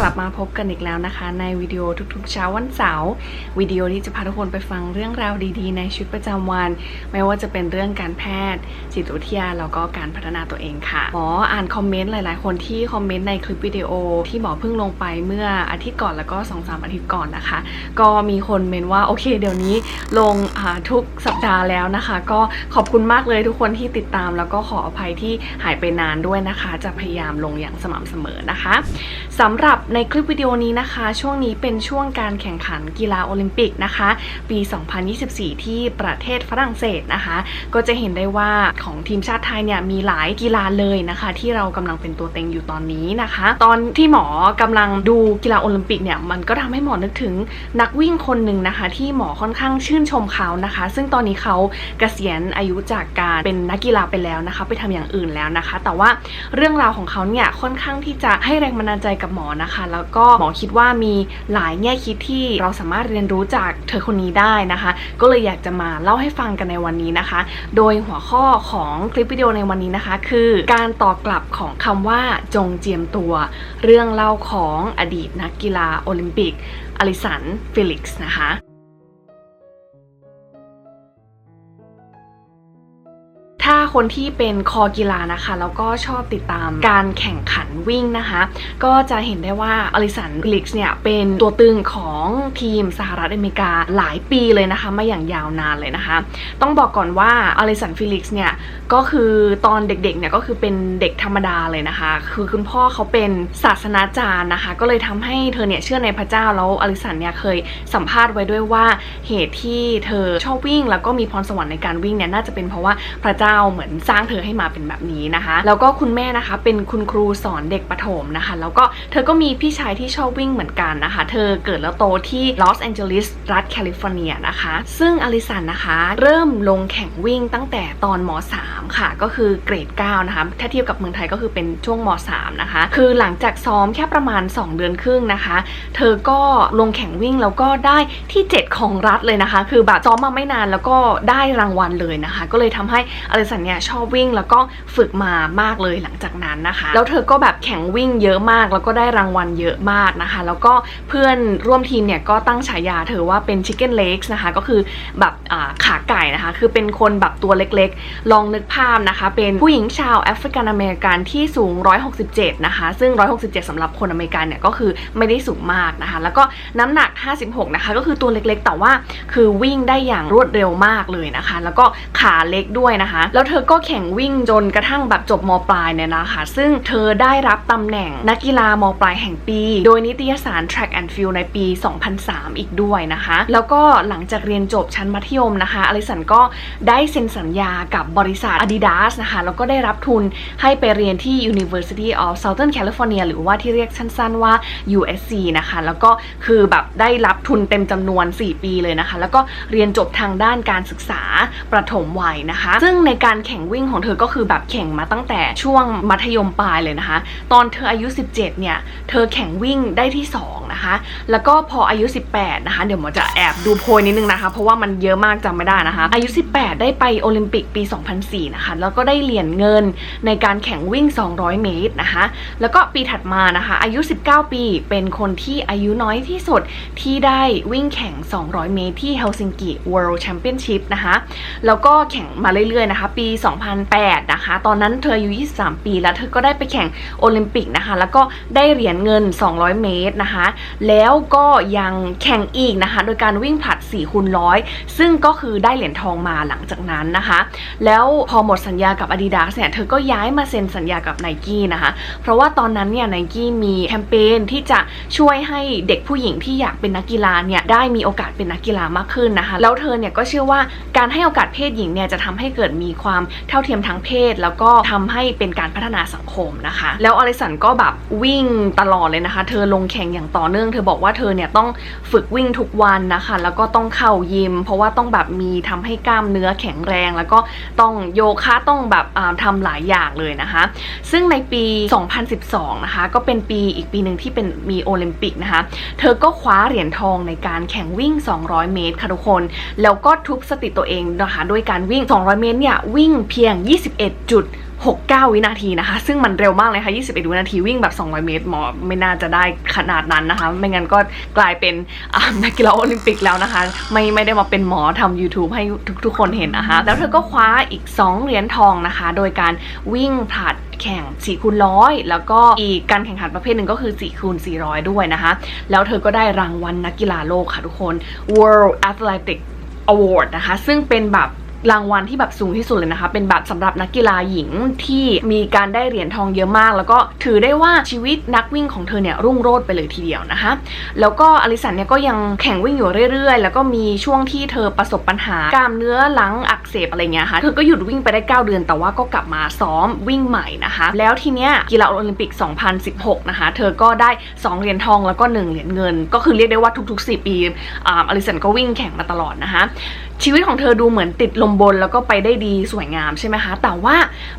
กลับมาพบกันอีกแล้วนะคะ ในวิดีโอทุกๆเช้าวันเสาร์วิดีโอที่จะพาทุกคนไปฟังเรื่องราวดีๆ ในชีวิตประจำวัน ไม่ว่าจะเป็นเรื่องการแพทย์ จิตวิทยาแล้วก็การพัฒนาตัวเองค่ะหมออ่านคอมเมนต์หลายๆ คนที่คอมเมนต์ในคลิปวิดีโอที่หมอเพิ่งลงไปเมื่ออาทิตย์ก่อนแล้วก็2อสอาทิตย์ก่อนนะคะ ก็มีคนเมนว่าโอเค เดี๋ยวนี้ลงทุกสัปดาห์แล้วนะคะ ก็ขอบคุณมากเลยทุกคนที่ติดตาม แล้วก็ขออภัยที่หายไปนานด้วยนะคะ จะพยายามลงอย่างสม่ำเสมอนะคะสำหรับในคลิปวิดีโอนี้นะคะ ช่วงนี้เป็นช่วงการแข่งขันกีฬาโอลิมปิกนะคะ ปี 2024 ที่ประเทศฝรั่งเศสนะคะ ก็จะเห็นได้ว่าของทีมชาติไทยเนี่ยมีหลายกีฬาเลยนะคะ ที่เรากำลังเป็นตัวเต็งอยู่ตอนนี้นะคะ ตอนที่หมอกำลังดูกีฬาโอลิมปิกเนี่ยมันก็ทำให้หมอนึกถึงนักวิ่งคนหนึ่งนะคะ ที่หมอค่อนข้างชื่นชมเขานะคะ ซึ่งตอนนี้เขาเกษียณอายุจากการเป็นนักกีฬาไปแล้วนะคะ ไปทำอย่างอื่นแล้วนะคะ แต่ว่าเรื่องราวของเขาเนี่ยค่อนข้างที่จะให้แรงบันดาลใจกับหมอนะคะแล้วก็หมอคิดว่ามีหลายแง่คิดที่เราสามารถเรียนรู้จากเธอคนนี้ได้นะคะ ก็เลยอยากจะมาเล่าให้ฟังกันในวันนี้นะคะ โดยหัวข้อของคลิปวิดีโอในวันนี้นะคะ คือ การตอบกลับของคำว่าจงเจียมตัว เรื่องเล่าของอดีตนักกีฬาโอลิมปิกอลิสันฟิลิกส์นะคะ คนที่เป็นคอกีฬานะคะ แล้วก็ชอบติดตามการแข่งขันวิ่งนะคะ ก็จะเห็นได้ว่าอลิสันฟิลิกส์เนี่ยเป็นตัวตึงของทีมสหรัฐอเมริกาหลายปีเลยนะคะ มาอย่างยาวนานเลยนะคะ ต้องบอกก่อนว่าอลิสันฟิลิกส์เนี่ย ก็คือตอนเด็กๆเนี่ยก็คือเป็นเด็กธรรมดาเลยนะคะ คือคุณพ่อเขาเป็นศาสนาจารย์นะคะ ก็เลยทำให้เธอเนี่ยเชื่อในพระเจ้าแล้วอลิสันเนี่ยเคยสัมภาษณ์ไว้ด้วยว่าเหตุที่เธอชอบวิ่ง แล้วก็มีพรสวรรค์ในการวิ่งเนี่ยน่าจะเป็นเพราะว่าพระเจ้าเหมือนสร้างเธอให้มาเป็นแบบนี้นะคะ แล้วก็คุณแม่นะคะเป็นคุณครูสอนเด็กประถมนะคะ แล้วก็เธอก็มีพี่ชายที่ชอบวิ่งเหมือนกันนะคะ เธอเกิดแล้วโตที่ลอสแอนเจลิสรัฐแคลิฟอร์เนียนะคะ ซึ่งอลิสันนะคะ เริ่มลงแข่งวิ่งตั้งแต่ตอนม .3 ค่ะ ก็คือเกรด 9 นะคะ ถ้าเทียบกับเมืองไทยก็คือเป็นช่วงม .3 นะคะ คือหลังจากซ้อมแค่ประมาณ 2 เดือนครึ่งนะคะ เธอก็ลงแข่งวิ่งแล้วก็ได้ที่ 7 ของรัฐเลยนะคะ คือแบบซ้อมมาไม่นานแล้วก็ได้รางวัลเลยนะคะ ก็เลยทำให้อลิสันเนี่ยชอบวิ่งแล้วก็ฝึกมามากเลยหลังจากนั้นนะคะ แล้วเธอก็แบบแข่งวิ่งเยอะมาก แล้วก็ได้รางวัลเยอะมากนะคะ แล้วก็เพื่อนร่วมทีมเนี่ยก็ตั้งฉายาเธอว่าเป็น chicken legs นะคะ ก็คือแบบขาไก่นะคะ คือเป็นคนแบบตัวเล็กๆ ลองนึกภาพนะคะ เป็นผู้หญิงชาวแอฟริกันอเมริกันที่สูง 167 นะคะ ซึ่ง 167สำหรับคนอเมริกันเนี่ยก็คือไม่ได้สูงมากนะคะ แล้วก็น้ำหนัก 56 นะคะ ก็คือตัวเล็กๆ แต่ว่าคือวิ่งได้อย่างรวดเร็วมากเลยนะคะ แล้วก็ขาเล็กด้วยนะคะ แล้วเธอก็แข่งวิ่งจนกระทั่งแบบจบมปลายเนี่ยนะคะ ซึ่งเธอได้รับตำแหน่งนักกีฬามปลายแห่งปี โดยนิตยสาร Track and Field ในปี 2003 อีกด้วยนะคะ แล้วก็หลังจากเรียนจบชั้นมัธยมนะคะอลิสันก็ได้เซ็นสัญญากับบริษัท Adidas นะคะ แล้วก็ได้รับทุนให้ไปเรียนที่ University of Southern California หรือว่าที่เรียกสั้นๆว่า USC นะคะ แล้วก็คือแบบได้รับทุนเต็มจำนวน 4 ปีเลยนะคะ แล้วก็เรียนจบทางด้านการศึกษาประถมวัยนะคะ ซึ่งในการแข่งวิ่งของเธอก็คือแบบแข่งมาตั้งแต่ช่วงมัธยมปลายเลยนะคะ ตอนเธออายุ 17 เนี่ย เธอแข่งวิ่งได้ที่ 2 นะคะ แล้วก็พออายุ 18 นะคะ เดี๋ยวหมอจะแอบดูโพยนิดนึงนะคะ เพราะว่ามันเยอะมากจำไม่ได้นะคะ อายุ 18 ได้ไปโอลิมปิกปี2004นะคะแล้วก็ได้เหรียญเงินในการแข่งวิ่ง 200 เมตรนะคะ แล้วก็ปีถัดมานะคะ อายุ 19 ปีเป็นคนที่อายุน้อยที่สุดที่ได้วิ่งแข่ง 200 เมตรที่เฮลซิงกิ World Championship นะคะแล้วก็แข่งมาเรื่อยๆนะคะ ปี 2008 นะคะ ตอนนั้นเธออายุ 23 ปี แล้วเธอก็ได้ไปแข่งโอลิมปิกนะคะ แล้วก็ได้เหรียญเงิน 200 เมตรนะคะ แล้วก็ยังแข่งอีกนะคะ โดยการวิ่งผลัด4คูณร้อยซึ่งก็คือได้เหรียญทองมาหลังจากนั้นนะคะ แล้วพอหมดสัญญากับ Adidas เนี่ยเธอก็ย้ายมาเซ็นสัญญากับ n i กี้นะคะ เพราะว่าตอนนั้นเนี่ย n i กี้มีแคมเปญที่จะช่วยให้เด็กผู้หญิงที่อยากเป็นนักกีฬาเนี่ยได้มีโอกาสเป็นนักกีฬามากขึ้นนะคะ แล้วเธอเนี่ยก็เชื่อว่าการให้โอกาสเพศหญิงเนี่ยจะทำให้เกิดมีความเท่าเทียมทางเพศ แล้วก็ทำให้เป็นการพัฒนาสังคมนะคะ แล้วอลิสันก็แบบวิ่งตลอดเลยนะคะ เธอลงแข่งอย่างต่อเนื่อง เธอบอกว่าเธอเนี่ยต้องฝึกวิ่งทุกวันนะคะ แล้วก็ต้องเข้ายิม เพราะว่าต้องแบบมีทำให้กล้ามเนื้อแข็งแรง แล้วก็ต้องโยคะต้องแบบอ่าทำหลายอย่างเลยนะคะ ซึ่งในปี 2012 นะคะ ก็เป็นปีอีกปีหนึ่งที่เป็นมีโอลิมปิกนะคะ เธอก็คว้าเหรียญทองในการแข่งวิ่ง 200 เมตรค่ะทุกคน แล้วก็ทุบสติตัวเองนะคะด้วยการวิ่ง 200 เมตรเนี่ยวิ่งเพียง 21จุด 69 วินาทีนะคะ ซึ่งมันเร็วมากเลยค่ะ 21 วินาทีวิ่งแบบ 200 เมตรหมอไม่น่าจะได้ขนาดนั้นนะคะ ไม่งั้นก็กลายเป็นนักกีฬาโอลิมปิกแล้วนะคะ ไม่ไม่ได้มาเป็นหมอทำ YouTube ให้ทุกทุกคนเห็นนะคะ แล้วเธอก็คว้าอีก 2 เหรียญทองนะคะ โดยการวิ่งผลัดแข่ง4คูณร้อยแล้วก็อีกการแข่งขันประเภทหนึ่งก็คือ4คูณ400 ด้วยนะคะ แล้วเธอก็ได้รางวัลนักกีฬาโลกค่ะทุกคน World Athletic Award นะคะ ซึ่งเป็นแบบ รางวัลที่แบบสูงที่สุดเลยนะคะ เป็นแบบสำหรับนักกีฬาหญิงที่มีการได้เหรียญทองเยอะมาก แล้วก็ถือได้ว่าชีวิตนักวิ่งของเธอเนี่ยรุ่งโรจน์ไปเลยทีเดียวนะคะ แล้วก็อลิสันเนี่ยก็ยังแข่งวิ่งอยู่เรื่อยๆ แล้วก็มีช่วงที่เธอประสบปัญหากล้ามเนื้อหลังอักเสบอะไรเงี้ยค่ะ เธอก็หยุดวิ่งไปได้ 9 เดือน แต่ว่าก็กลับมาซ้อมวิ่งใหม่นะคะ แล้วทีเนี้ยกีฬาโอลิมปิก 2016 นะคะ เธอก็ได้ 2 เหรียญทองแล้วก็ 1 เหรียญเงิน ก็คือเรียกได้ว่าทุกๆ 4 ปีอลิสันก็วิ่งแข่งมาตลอดนะคะ ชีวิตของเธอดูเหมือนติดลมบนแล้วก็ไปได้ดีสวยงามใช่ไหมคะ แต่ว่า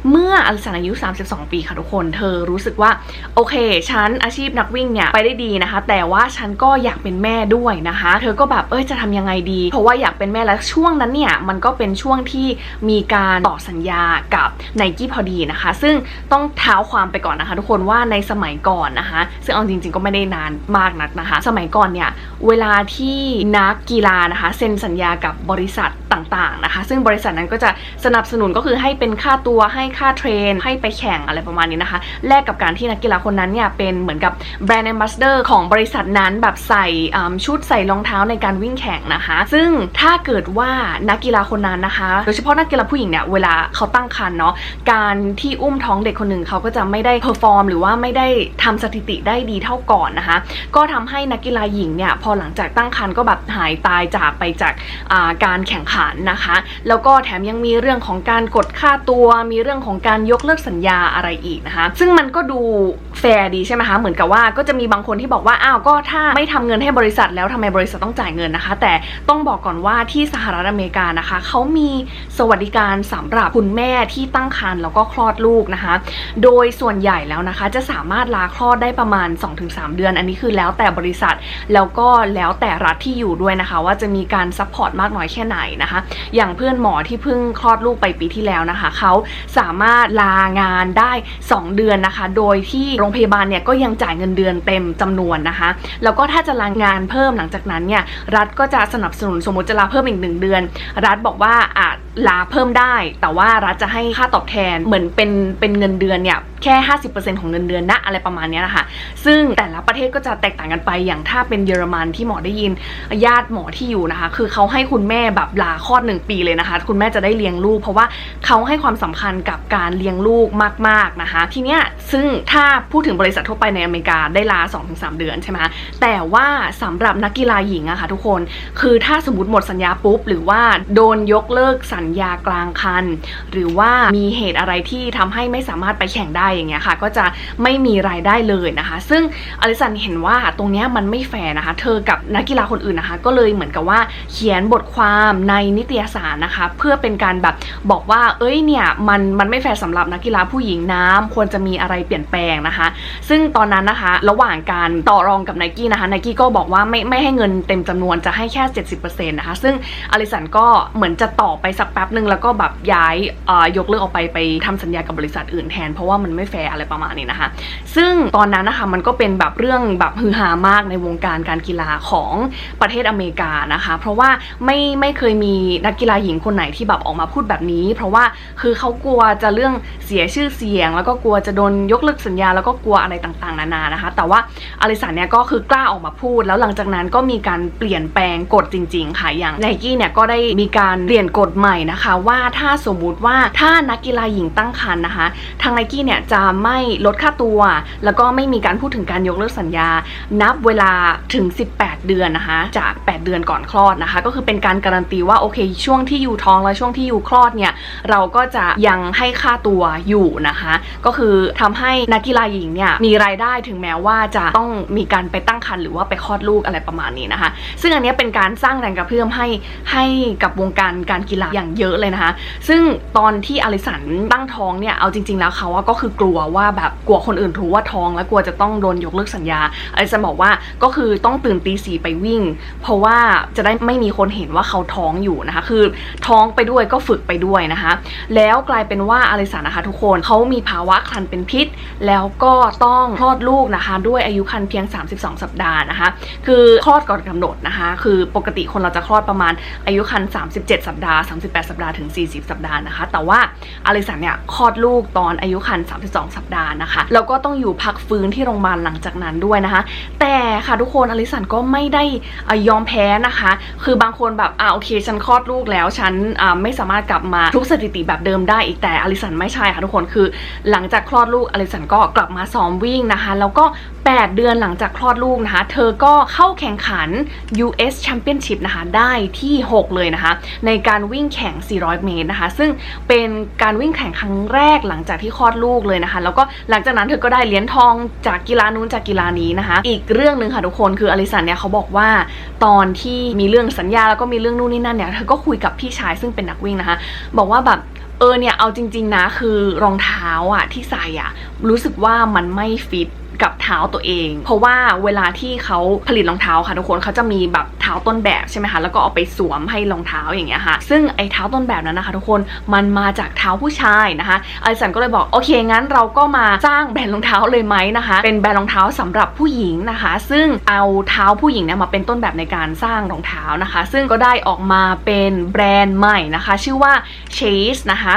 เมื่ออลิสันอายุ 32 ปีค่ะทุกคน เธอรู้สึกว่าโอเค ฉันอาชีพนักวิ่งเนี่ยไปได้ดีนะคะ แต่ว่าฉันก็อยากเป็นแม่ด้วยนะคะ เธอก็แบบเอ้ยจะทำยังไงดี เพราะว่าอยากเป็นแม่แล้วช่วงนั้นเนี่ยมันก็เป็นช่วงที่มีการต่อสัญญากับไนกี้พอดีนะคะ ซึ่งต้องเท้าความไปก่อนนะคะ ทุกคนว่าในสมัยก่อนนะคะ ซึ่งเอาจริง ๆ ก็ไม่ได้นานมากนักนะคะ สมัยก่อนเนี่ยเวลาที่นักกีฬานะคะเซ็นสัญญากับบริษัท ต่างๆนะคะ ซึ่งบริษัทนั้นก็จะสนับสนุนก็คือให้เป็นค่าตัวให้ค่าเทรน ให้ไปแข่งอะไรประมาณนี้นะคะ แลกกับการที่นักกีฬาคนนั้นเนี่ยเป็นเหมือนกับแบรนด์ a m b a s s a d o r ของบริษัทนั้นแบบใส่ชุดใส่รองเท้าในการวิ่งแข่งนะคะ ซึ่งถ้าเกิดว่านักกีฬาคนนั้นนะคะ โดยเฉพาะนักกีฬาผู้หญิงเนี่ยเวลาเขาตั้งครรภ์เนาะการที่อุ้มท้องเด็กคนหนึ่งเขาก็จะไม่ได้เพอร์ฟอร์มหรือว่าไม่ได้ทำสถิติได้ดีเท่าก่อนนะคะ ก็ทำให้นักกีฬาหญิงเนี่ยพอหลังจากตั้งครรภ์ก็แบบหายตายจากไปจากการแข่งขันนะคะ แล้วก็แถมยังมีเรื่องของการกดค่าตัว มีเรื่องของการยกเลิกสัญญาอะไรอีกนะคะ ซึ่งมันก็ดูแฟร์ดีใช่ไหมคะ เหมือนกับว่าก็จะมีบางคนที่บอกว่า อ้าว ก็ถ้าไม่ทำเงินให้บริษัทแล้วทำไมบริษัทต้องจ่ายเงินนะคะ แต่ต้องบอกก่อนว่าที่สหรัฐอเมริกานะคะ เขามีสวัสดิการสำหรับคุณแม่ที่ตั้งครรภ์แล้วก็คลอดลูกนะคะ โดยส่วนใหญ่แล้วนะคะ จะสามารถลาคลอดได้ประมาณ 2-3 เดือน อันนี้คือแล้วแต่บริษัท แล้วก็แล้วแต่รัฐที่อยู่ด้วยนะคะ ว่าจะมีการซัพพอร์ตมากน้อยแค่ไหนนะคะอย่างเพื่อนหมอที่เพิ่งคลอดลูกไปปีที่แล้วนะคะ เขาสามารถลางานได้ 2 เดือนนะคะ โดยที่โรงพยาบาลเนี่ยก็ยังจ่ายเงินเดือนเต็มจำนวนนะคะ แล้วก็ถ้าจะลางานเพิ่มหลังจากนั้นเนี่ยรัฐก็จะสนับสนุนสมมติจะลาเพิ่มอีกหนึ่งเดือน รัฐบอกว่าอาจลาเพิ่มได้ แต่ว่ารัฐจะให้ค่าตอบแทนเหมือนเป็นเป็นเงินเดือนเนี่ยแค่ 50%ของเงินเดือนนะอะไรประมาณนี้นะคะซึ่งแต่ละประเทศก็จะแตกต่างกันไปอย่างถ้าเป็นเยอรมันที่หมอได้ยินญาติหมอที่อยู่นะคะ คือเขาให้คุณแม่แบบลาคลอดหนึ่งปีเลยนะคะ คุณแม่จะได้เลี้ยงลูก เพราะว่าเขาให้ความสำคัญกับการเลี้ยงลูกมาก ๆนะคะ ทีเนี้ยซึ่งถ้าพูดถึงบริษัททั่วไปในอเมริกาได้ลา 2-3 เดือนใช่ไหมแต่ว่าสำหรับนักกีฬาหญิงอะค่ะทุกคน คือถ้าสมมติหมดสัญญาปุ๊บหรือว่าโดนยกเลิกสัญญากลางคัน หรือว่ามีเหตุอะไรที่ทำให้ไม่สามารถไปแข่งได้อย่างเงี้ยค่ะ ก็จะไม่มีรายได้เลยนะคะ ซึ่งอลิสันเห็นว่าตรงเนี้ยมันไม่แฟร์นะคะ เธอกับนักกีฬาคนอื่นนะคะ ก็เลยเหมือนกับว่าเขียนบทความในนิตยสารนะคะ เพื่อเป็นการแบบบอกว่า เอ้ยเนี่ยมันมันไม่แฟร์สำหรับนักกีฬาผู้หญิงน้ำควรจะมีอะไรเปลี่ยนแปลงนะคะ ซึ่งตอนนั้นนะคะ ระหว่างการต่อรองกับไนกี้นะคะไนกี้ก็บอกว่าไม่ไม่ให้เงินเต็มจำนวนจะให้แค่ 70%นะคะ ซึ่งอลิสันก็เหมือนจะต่อไปสักแป๊บหนึ่งแล้วก็แบบย้ายเอ่อยกเลิกออกไปไปทำสัญญากับบริษัทอื่นแทน เพราะว่ามันไม่แฟร์อะไรประมาณนี้นะคะ ซึ่งตอนนั้นนะคะมันก็เป็นแบบเรื่องแบบฮือฮามากในวงการการกีฬาของประเทศอเมริกานะคะ เพราะว่าไม่ไม่เคยมีนักกีฬาหญิงคนไหนที่แบบออกมาพูดแบบนี้ เพราะว่าคือเขากลัวจะเรื่องเสียชื่อเสียง แล้วก็กลัวจะโดนยกเลิกสัญญาแล้วก็กลัวอะไรต่างๆ นานานะคะ แต่ว่าอลิสันเนี่ยก็คือกล้าออกมาพูด แล้วหลังจากนั้นก็มีการเปลี่ยนแปลงกฎจริง ๆ ค่ะอย่างไนกี้เนี่ยก็ได้มีการเปลี่ยนกฎใหม่นะคะว่าถ้าสมมุติว่าถ้านักกีฬาหญิงตั้งครรภ์นะคะ ทางไนกี้เนี่ยจะไม่ลดค่าตัว แล้วก็ไม่มีการพูดถึงการยกเลิกสัญญา นับเวลาถึง 18 เดือนนะคะ จาก 8 เดือนก่อนคลอดนะคะ ก็คือเป็นการการันตีว่าโอเค ช่วงที่อยู่ท้องและช่วงที่อยู่คลอดเนี่ยเราก็จะยังให้ค่าตัวอยู่นะคะ ก็คือทำให้นักกีฬาหญิงเนี่ยมีรายได้ถึงแม้ว่าจะต้องมีการไปตั้งครรภ์หรือว่าไปคลอดลูกอะไรประมาณนี้นะคะ ซึ่งอันนี้เป็นการสร้างแรงกระเพื่อมให้ให้กับวงการการกีฬาอย่างเยอะเลยนะคะ ซึ่งตอนที่อลิสันตั้งท้องเนี่ย เอาจริง ๆ แล้วเขาก็คือกลัวว่าแบบกลัวคนอื่นรู้ว่าท้องแล้วกลัวจะต้องโดนยกเลิกสัญญาอลิสันบอกว่าก็คือต้องตื่นตีสี่ไปวิ่ง เพราะว่าจะได้ไม่มีคนเห็นว่าเขาท้องอยู่นะคะ คือท้องไปด้วยก็ฝึกไปด้วยนะคะ แล้วกลายเป็นว่าอลิสันนะคะทุกคนเขามีภาวะครรภ์เป็นพิษ แล้วก็ต้องคลอดลูกนะคะ ด้วยอายุครรภ์เพียง 32 สัปดาห์นะคะ คือคลอดก่อนกำหนดนะคะ คือปกติคนเราจะคลอดประมาณอายุครรภ์37 สัปดาห์ 38สัปดาห์ถึง 40 สัปดาห์นะคะ แต่ว่าอลิสันเนี่ยคลอดลูกตอนอายุครรภ์32 สัปดาห์นะคะ แล้วก็ต้องอยู่พักฟื้นที่โรงพยาบาลหลังจากนั้นด้วยนะคะ แต่ค่ะทุกคนอลิสันก็ไม่ได้อ่อยอมแพ้นะคะ คือบางคนแบบอ่าโอเค ฉันคลอดลูกแล้ว ฉันอ่าไม่สามารถกลับมาทุกสถิติแบบเดิมได้อีกแต่อลิสันไม่ใช่ค่ะทุกคนคือ หลังจากคลอดลูกอลิสันก็กลับมาซ้อมวิ่งนะคะ แล้วก็ 8 เดือนหลังจากคลอดลูกนะคะ เธอก็เข้าแข่งขัน US Championship นะคะได้ที่ 6 เลยนะคะ ในการวิ่งแข่ง400 เมตรนะคะ ซึ่งเป็นการวิ่งแข่งครั้งแรกหลังจากที่คลอดลูกเลยนะคะ แล้วก็หลังจากนั้นเธอก็ได้เหรียญทองจากกีฬานู้นจากกีฬานี้นะคะ อีกเรื่องหนึ่งค่ะทุกคนคืออลิสันเนี่ยเขาบอกว่าตอนที่มีเรื่องสัญญาแล้วก็มีเรื่องนู่นนี่นั่นเนี่ยเธอก็คุยกับพี่ชายซึ่งเป็นนักวิ่งนะคะ บอกว่าแบบเออเนี่ยเอาจริง ๆนะคือรองเท้าอะที่ใส่อะรู้สึกว่ามันไม่ฟิต กับเท้าตัวเอง เพราะว่าเวลาที่เขาผลิตรองเท้าค่ะทุกคนเขาจะมีแบบเท้าต้นแบบใช่ไหมคะแล้วก็เอาไปสวมให้รองเท้าอย่างเงี้ยค่ะ ซึ่งไอ้เท้าต้นแบบนั้นนะคะ ทุกคนมันมาจากเท้าผู้ชายนะคะไอลิสันก็เลยบอกโอเคงั้นเราก็มาสร้างแบรนด์รองเท้าเลยไหมนะคะ เป็นแบรนด์รองเท้าสำหรับผู้หญิงนะคะ ซึ่งเอาเท้าผู้หญิงเนี่ยมาเป็นต้นแบบในการสร้างรองเท้านะคะ ซึ่งก็ได้ออกมาเป็นแบรนด์ใหม่นะคะ ชื่อว่า Chase นะคะ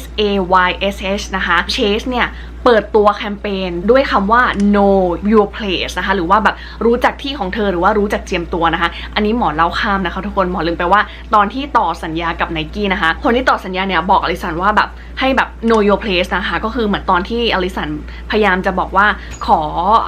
S A Y S H นะคะ Chase เนี่ย เปิดตัวแคมเปญด้วยคำว่า know your place นะคะ หรือว่าแบบรู้จักที่ของเธอหรือว่ารู้จักเจียมตัวนะคะ อันนี้หมอเล่าข้ามนะคะทุกคนหมอลืมไปว่าตอนที่ต่อสัญญากับไนกี้นะคะ คนที่ต่อสัญญาเนี่ยบอกอลิสันว่าแบบให้แบบ know your place นะคะ ก็คือเหมือนตอนที่อลิสันพยายามจะบอกว่าขอ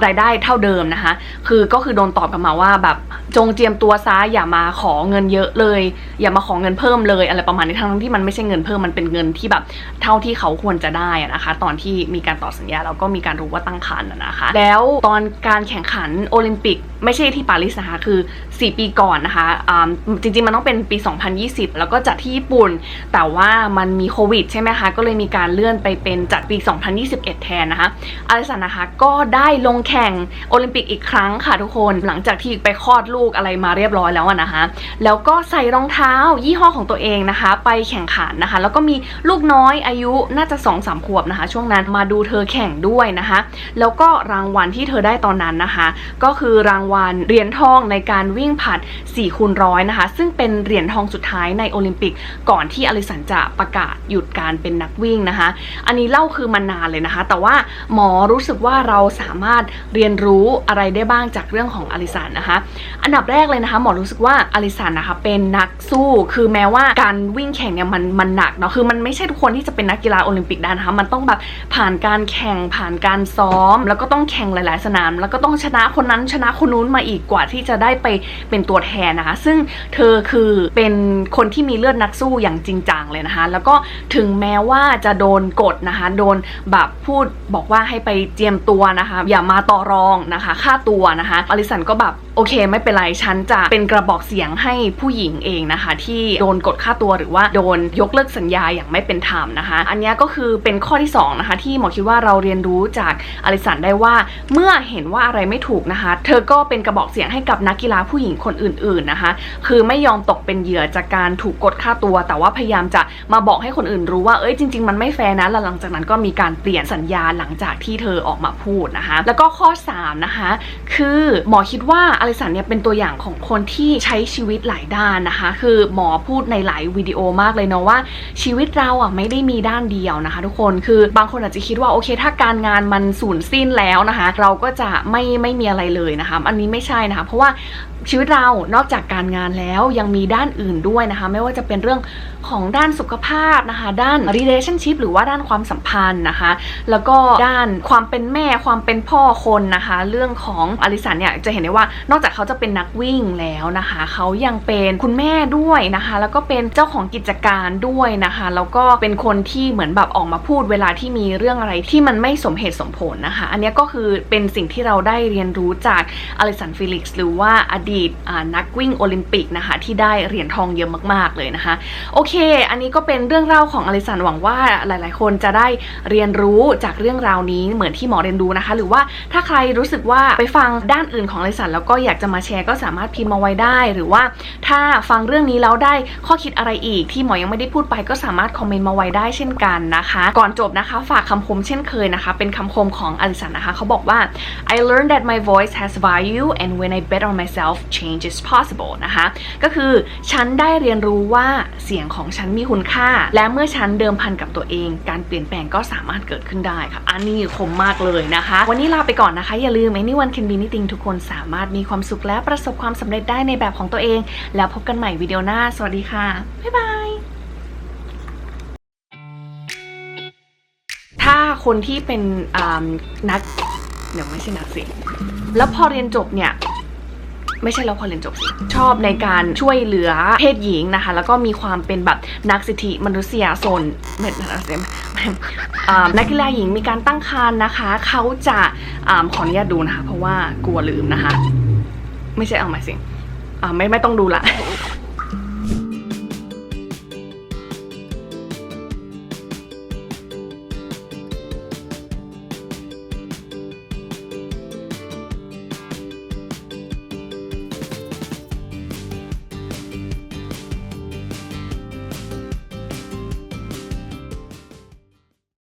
รายได้เท่าเดิมนะคะ คือก็คือโดนตอบกลับมาว่าแบบจงเจียมตัวซะอย่ามาขอเงินเยอะเลย อย่ามาขอเงินเพิ่มเลยอะไรประมาณนี้ทั้งที่มันไม่ใช่เงินเพิ่มมันเป็นเงินที่แบบเท่าที่เขาควรจะได้นะคะ ตอนที่มีการต่อสัญญาแล้วก็มีการรู้ว่าตั้งครรภ์นะคะ แล้วตอนการแข่งขันโอลิมปิก ไม่ใช่ที่ปารีสนะคะคือ 4 ปีก่อนนะคะอ่าจริงๆ มันต้องเป็นปี 2020 แล้วก็จัดที่ญี่ปุ่น แต่ว่ามันมีโควิดใช่ไหมคะ ก็เลยมีการเลื่อนไปเป็นจัดปี 2021 แทนนะคะอลิสันนะคะก็ได้ลงแข่งโอลิมปิกอีกครั้งค่ะทุกคน หลังจากที่ไปคลอดลูกอะไรมาเรียบร้อยแล้วนะคะ แล้วก็ใส่รองเท้ายี่ห้อของตัวเองนะคะ ไปแข่งขันนะคะ แล้วก็มีลูกน้อยอายุน่าจะ2อสามขวบนะคะ ช่วงนั้นมาดูเธอแข่งด้วยนะคะ แล้วก็รางวัลที่เธอได้ตอนนั้นนะคะ ก็คือรางวัลเหรียญทองในการวิ่งผลัด4คูณร้อยนะคะ ซึ่งเป็นเหรียญทองสุดท้ายในโอลิมปิก ก่อนที่อลิสันจะประกาศหยุดการเป็นนักวิ่งนะคะ อันนี้เล่าคือมันนานเลยนะคะ แต่ว่าหมอรู้สึกว่าเราสามารถเรียนรู้อะไรได้บ้างจากเรื่องของอลิสันนะคะ อันดับแรกเลยนะคะหมอรู้สึกว่าอลิสันนะคะเป็นนักสู้คือแม้ว่าการวิ่งแข่งเนี่ยมันมันหนักเนาะคือมันไม่ใช่ทุกคนที่จะเป็นนักกีฬาโอลิมปิกได้นะคะมันต้องแบบผ่านการแข่งผ่านการซ้อม แล้วก็ต้องแข่งหลาย ๆ สนาม แล้วก็ต้องชนะคนนั้นชนะคนนู้นมาอีกกว่าที่จะได้ไปเป็นตัวแทนนะคะ ซึ่งเธอคือเป็นคนที่มีเลือดนักสู้อย่างจริงจังเลยนะคะ แล้วก็ถึงแม้ว่าจะโดนกดนะคะ โดนแบบพูดบอกว่าให้ไปเจียมตัวนะคะ อย่ามาต่อรองนะคะ ค่าตัวนะคะอลิสันก็แบบ โอเค ไม่เป็นไรฉันจะเป็นกระบอกเสียงให้ผู้หญิงเองนะคะ ที่โดนกดค่าตัวหรือว่าโดนยกเลิกสัญญาอย่างไม่เป็นธรรมนะคะ อันนี้ก็คือเป็นข้อที่สองนะคะที่หมอคิดว่าเราเรียนรู้จากอลิสันได้ว่าเมื่อเห็นว่าอะไรไม่ถูกนะคะ เธอก็เป็นกระบอกเสียงให้กับนักกีฬาผู้หญิงคนอื่น ๆนะคะ คือไม่ยอมตกเป็นเหยื่อจากการถูกกดค่าตัว แต่ว่าพยายามจะมาบอกให้คนอื่นรู้ว่าเอ้ยจริง ๆ มันไม่แฟร์นะแล้วหลังจากนั้นก็มีการเปลี่ยนสัญญาหลังจากที่เธอออกมาพูดนะคะ แล้วก็ข้อสามนะคะคือหมอคิดว่าอลิสันเนี่ยเป็นตัวอย่างของคนที่ใช้ชีวิตหลายด้านนะคะ คือหมอพูดในหลายวิดีโอมากเลยเนาะว่า ชีวิตเราอะไม่ได้มีด้านเดียวนะคะ ทุกคนคือบางคนอาจจะคิดว่าโอเคถ้าการงานมันสูญสิ้นแล้วนะคะ เราก็จะไม่ไม่มีอะไรเลยนะคะ อันนี้ไม่ใช่นะคะ เพราะว่าชีวิตเรานอกจากการงานแล้วยังมีด้านอื่นด้วยนะคะ ไม่ว่าจะเป็นเรื่อง ของด้านสุขภาพนะคะ ด้าน relationship หรือว่าด้านความสัมพันธ์นะคะ แล้วก็ด้านความเป็นแม่ความเป็นพ่อคนนะคะ เรื่องของอลิสันเนี่ยจะเห็นได้ว่านอกจากเขาจะเป็นนักวิ่งแล้วนะคะเขายังเป็นคุณแม่ด้วยนะคะ แล้วก็เป็นเจ้าของกิจการด้วยนะคะ แล้วก็เป็นคนที่เหมือนแบบออกมาพูดเวลาที่มีเรื่องอะไรที่มันไม่สมเหตุสมผลนะคะ อันนี้ก็คือเป็นสิ่งที่เราได้เรียนรู้จากอลิสันฟิลิกซ์หรือว่าอดีตนักวิ่งโอลิมปิกนะคะที่ได้เหรียญทองเยอะมากๆเลยนะคะโอเคอันนี้ก็เป็นเรื่องเล่าของอลิสันหวังว่าหลาย ๆ คนจะได้เรียนรู้จากเรื่องราวนี้เหมือนที่หมอเรียนรู้นะคะ หรือว่าถ้าใครรู้สึกว่าไปฟังด้านอื่นของอลิสันแล้วก็อยากจะมาแชร์ก็สามารถพิมพ์มาไว้ได้ หรือว่าถ้าฟังเรื่องนี้แล้วได้ข้อคิดอะไรอีก ที่หมอยังไม่ได้พูดไปก็สามารถคอมเมนต์มาไว้ได้เช่นกันนะคะ ก่อนจบนะคะฝากคำคมเช่นเคยนะคะ เป็นคำคมของอลิสันนะคะเขาบอกว่า I learned that my voice has value and when I bet on myself change is possible นะคะก็คือฉันได้เรียนรู้ว่าเสียงของของฉันมีคุณค่า และเมื่อฉันเดิมพันกับตัวเอง การเปลี่ยนแปลงก็สามารถเกิดขึ้นได้ค่ะ อันนี้คมมากเลยนะคะ วันนี้ลาไปก่อนนะคะ อย่าลืม anyone can be anything ทุกคนสามารถมีความสุขและประสบความสำเร็จได้ในแบบของตัวเอง แล้วพบกันใหม่วิดีโอหน้า สวัสดีค่ะ บ๊ายบายถ้าคนที่เป็นนักเดี๋ยวไม่ใช่นักสิแล้วพอเรียนจบเนี่ย ไม่ใช่แล้วพอเรียนจบสิชอบในการช่วยเหลือเพศหญิงนะคะ แล้วก็มีความเป็นแบบนักสิทธิมนุษยชนไม่นักสิทธิอ่านักกีฬาหญิงมีการตั้งครรภ์นะคะ เขาจะอขออนุญาตดูนะคะ เพราะว่ากลัวลืมนะคะ ไม่ใช่เอาใหม่สิไม่ไม่ต้องดูละ